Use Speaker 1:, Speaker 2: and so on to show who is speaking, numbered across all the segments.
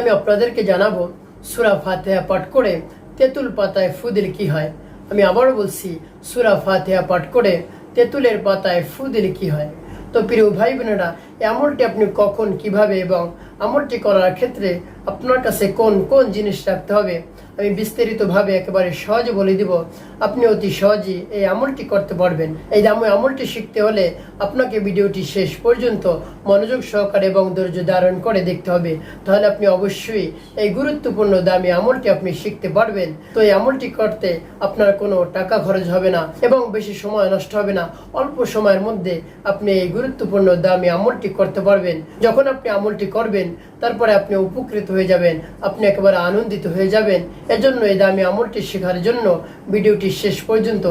Speaker 1: আমি আপনাদেরকে জানাব সুরা ফাতেহা পাঠ করে তেঁতুল পাতায় ফু দিলে কি হয়? আমি আবার বলছি, সুরা ফাতেহা পাঠ করে তেঁতুলের পাতায় ফু দিলে কি হয়? তো প্রিয় ভাই বোনেরা আমলটি আপনি কখন, কীভাবে এবং আমলটি করার ক্ষেত্রে আপনার কাছে কোন কোন জিনিস রাখতে হবে? আমি বিস্তারিতভাবে একেবারে সহজে বলে দিব, আপনি অতি সহজেই এই আমলটি করতে পারবেন। এই দামে আমলটি শিখতে হলে আপনাকে ভিডিওটি শেষ পর্যন্ত মনোযোগ সহকারে এবং ধৈর্য ধারণ করে দেখতে হবে। তাহলে আপনি অবশ্যই এই গুরুত্বপূর্ণ দামি আমলটি আপনি শিখতে পারবেন। তো এই আমলটি করতে আপনার কোনো টাকা খরচ হবে না এবং বেশি সময় নষ্ট হবে না। অল্প সময়ের মধ্যে আপনি এই গুরুত্বপূর্ণ দামি আমলটি করতে পারবেন। যখন আপনি আমলটি করবেন তারপরে আপনি উপকৃত হয়ে যাবেন, আপনি একেবারে আনন্দিত হয়ে যাবেন। এজন্য এই দামি আমলটি শেখার জন্য ভিডিওটি শেষ পর্যন্ত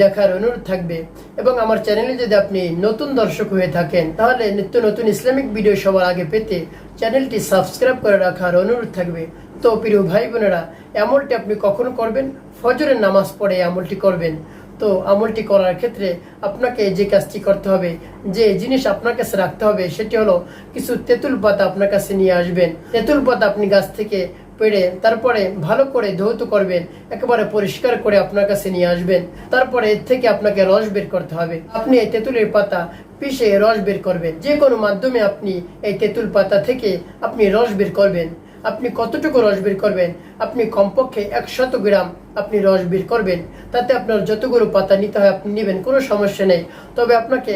Speaker 1: দেখার অনুরোধ থাকবে। এবং আমার চ্যানেলে যদি আপনি নতুন দর্শক হয়ে থাকেন, তাহলে নিত্য নতুন ইসলামিক ভিডিও সবার আগে পেতে চ্যানেলটি সাবস্ক্রাইব করে রাখার অনুরোধ থাকবে। তো প্রিয় ভাই বোনেরা, আমলটি আপনি কখন করবেন? ফজরের নামাজ পড়ে আমলটি করবেন। তো আমলটি করার ক্ষেত্রে আপনাকে যে কাজটি করতে হবে, যে জিনিস আপনার কাছে রাখতে হবে, সেটি হলো কিছু তেঁতুল পাতা আপনার কাছে নিয়ে আসবেন। তেঁতুল পাতা আপনি গাছ থেকে পেড়ে তারপরে ভালো করে ধৌত করবেন, একেবারে পরিষ্কার করে আপনার কাছে নিয়ে আসবেন। তারপরে এর থেকে আপনাকে রস বের করতে হবে। আপনি এই তেঁতুলের পাতা পিষে রস বের করবেন। যে কোনো মাধ্যমে আপনি এই তেঁতুল পাতা থেকে আপনি রস বের করবেন। আপনি কতটুকু রস বের করবেন? আপনি কমপক্ষে একশত গ্রাম আপনি রস বের করবেন। তাতে আপনার যতগুলো পাতা নিতে হয়, আপনি নেবেন, কোনো সমস্যা নেই। তবে আপনাকে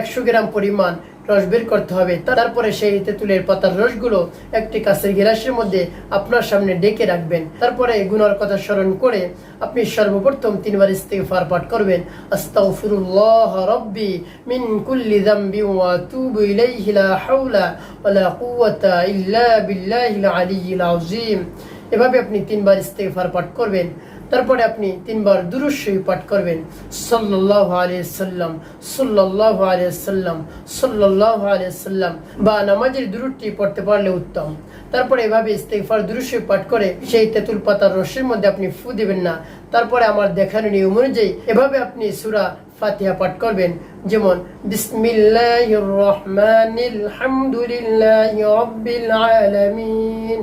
Speaker 1: একশো গ্রাম পরিমাণ রস বের করতে হবে। তারপরে সেই তেঁতুলের পাতার রসগুলো একটি কাছের গিলাসের মধ্যে আপনার সামনে ডেকে রাখবেন। তারপরে গুনার কথা স্মরণ করে আপনি সর্বপ্রথম তিনবার ইস্তেগফার পাঠ করবেন। আস্তাগফিরুল্লাহ রাব্বি মিন কুল্লি যামবি ওয়া আতুবু ইলাইহি লা হাওলা ওয়ালা কুওয়াতা ইল্লা বিল্লাহিল আলিয়্যিল আযীম। এভাবে আপনি তিনবার ইস্তেগফার পাঠ করবেন। তারপরে আপনি তিনবার দুরুশ্বই পাঠ করবেন। সাল্লাহ আলিয়া সাল্লাম সাল্লাহ আলিয়া সাল্লাম সাল্লাহ আলিয়া সাল্লাম। বা নামাজের দুরুটি পড়তে পারলে উত্তম। তারপরে এভাবে ইস্তেগফার দুরুশ্বই পাঠ করে সেই তেঁতুল পাতার রসের মধ্যে আপনি ফু দিবেন না। তারপরে আমার দেখানো নিয়ম অনুযায়ী এভাবে আপনি সুরা ফাতিহা পাঠ করবেন। যেমন, বিসমিল্লাহির রহমানিল হামদুলিল্লাহি রাব্বিল আলামিন।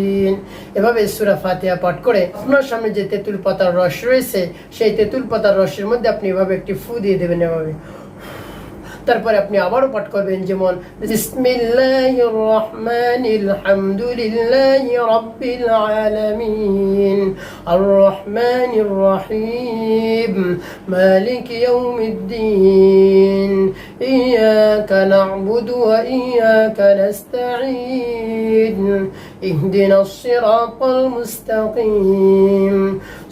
Speaker 1: এভাবে সুরা ফাতিহা পাঠ করে আপনার সামনে যে তেঁতুল পাতার রস রয়েছে, সেই তেঁতুল পাতার রসের মধ্যে আপনি এভাবে একটি ফু দিয়ে দেবেন এভাবে। তারপরে আপনি আবারও পাঠ করবেন যেমন, বিসমিল্লাহির রহমানিল হামদুলিল্লাহি রাব্বিল আলামিন আর রহমানির রহিম, মালিক ইয়াউমিদ্দিন ইয়াকা না'বুদু ওয়া ইয়াকা নাস্তাঈন। اهدنا الصراط المستقيم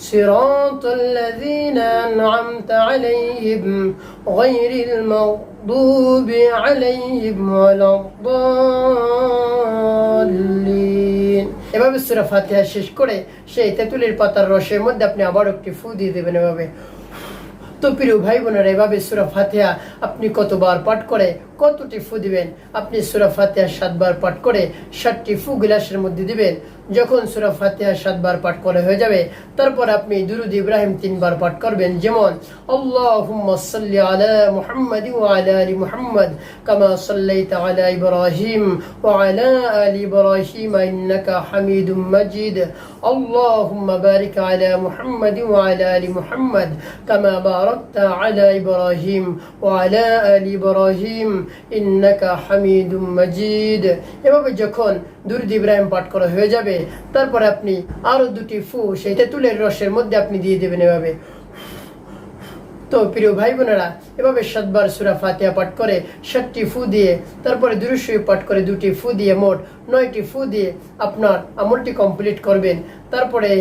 Speaker 1: صراط الذين أنعمت عليهم غير المغضوب عليهم ولا الضالين এভাবে সুরা ফাতিহা শেষ করে সেই তেঁতুলের পাতার রসের মধ্যে আপনি আবার একটি ফু দিয়ে দেবেন এভাবে তো প্রিয় ভাই বোনেরা এভাবে সুরা ফাতিহা আপনি কতবার পাঠ করে কতটি ফু দিবেন? আপনি সুরা ফাতিহা সাতবার পাঠ করে ষাটটি ফু গিলাসের মধ্যে দিবেন। যখন সুরা ফাতিহা সাতবার পাঠ করে হয়ে যাবে, তারপর আপনি দুরুদ ইব্রাহিম তিনবার পাঠ করবেন। যেমন, আল্লাহুম্মা সাল্লি আলা মুহাম্মাদ ওয়া আলা আলি মুহাম্মাদ কামা সাল্লাইতা আলা ইব্রাহিম ওয়া আলা আলি ইব্রাহিম হামিদুম মাজিদ। আল্লাহুম্মা বারিক আলা মুহাম্মাদ ওয়া আলি মুহাম্মাদ কামা বারাকতা আলা ইব্রাহিম ওয়া আলা আলি ইব্রাহিম ইন্নাকা হামিদুম মাজিদ। এভাবে যখন দুরুদ ইব্রাহিম পাঠ করা হয়ে যাবে, তারপরে আপনি আরও দুটি ফু সেই তেঁতুলের রসের মধ্যে আপনি দিয়ে দেবেন এভাবে। তো প্রিয় ভাই বোনেরা এভাবে সাতবার সুরা ফাতিহা পাঠ করে ষাটটি ফু দিয়ে, তারপরে দুরুশরীফ পাঠ করে দুটি ফু দিয়ে মোট নয়টি ফু দিয়ে আপনার আমলটি কমপ্লিট করবেন। তারপরে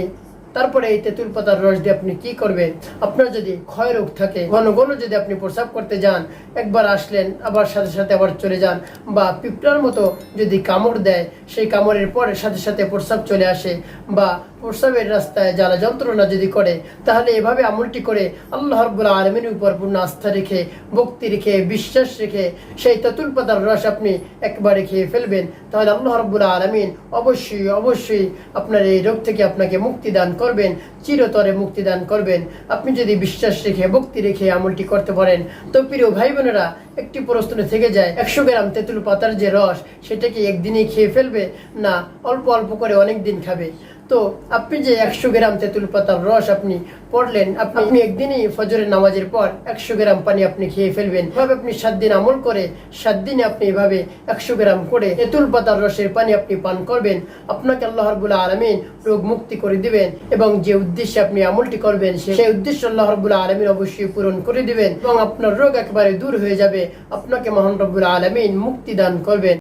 Speaker 1: তারপরে এই তেঁতুল পাতার রস দিয়ে আপনি কি করবেন? আপনার যদি ক্ষয় রোগ থাকে, ঘন ঘন যদি আপনি প্রস্রাব করতে যান, একবার আসলেন, আবার সাথে সাথে আবার চলে যান, বা পিঁপড়ার মতো যদি কামড় দেয়, সেই কামড়ের পরে সাথে সাথে প্রস্রাব চলে আসে, বা প্রস্রাবের রাস্তায় জ্বালা যন্ত্রণা যদি করে, তাহলে এভাবে আমলটি করে আল্লাহ রব্বুল আলমিনের উপর পূর্ণ আস্থা রেখে, ভক্তি রেখে, বিশ্বাস রেখে, সেই তেঁতুল পাতার রস আপনি একবারে খেয়ে ফেলবেন। তাহলে আল্লাহ রব্বুল আলমিন অবশ্যই অবশ্যই আপনার এই রোগ থেকে আপনাকে মুক্তি দান করবেন, চিরতরে মুক্তি দান করবেন। আপনি যদি বিশ্বাস রেখে, ভক্তি রেখে আমলটি করতে পারেন, তো প্রিয় ভাই বোনেরা একটি প্রশ্ন থেকে যায়, একশো গ্রাম তেঁতুল পাতার যে রস সেটাকে একদিনেই খেয়ে ফেলবে? না, অল্প অল্প করে অনেক দিন খাবে। তো আপনি যে একশো গ্রাম তেঁতুল পাতার রস আপনি পড়লেন আপনি একদিনই ফজরের নামাজের পর একশো গ্রাম পানি আপনি খেয়ে ফেলবেন। এভাবে আপনি সাত দিন আমল করে সাত দিনে আপনি এভাবে একশো গ্রাম করে তেঁতুল পাতার রসের পানি আপনি পান করবেন। আপনাকে আল্লাহ রবুল্লাহ আলমিন রোগ মুক্তি করে দিবেন এবং যে উদ্দেশ্যে আপনি আমলটি করবেন সেই উদ্দেশ্য আল্লাহ রবুল্লাহ আলমিন অবশ্যই পূরণ করে দিবেন এবং আপনার রোগ একেবারে দূর হয়ে যাবে। আপনাকে মহান রব্বুল আলমিন মুক্তি দান করবেন।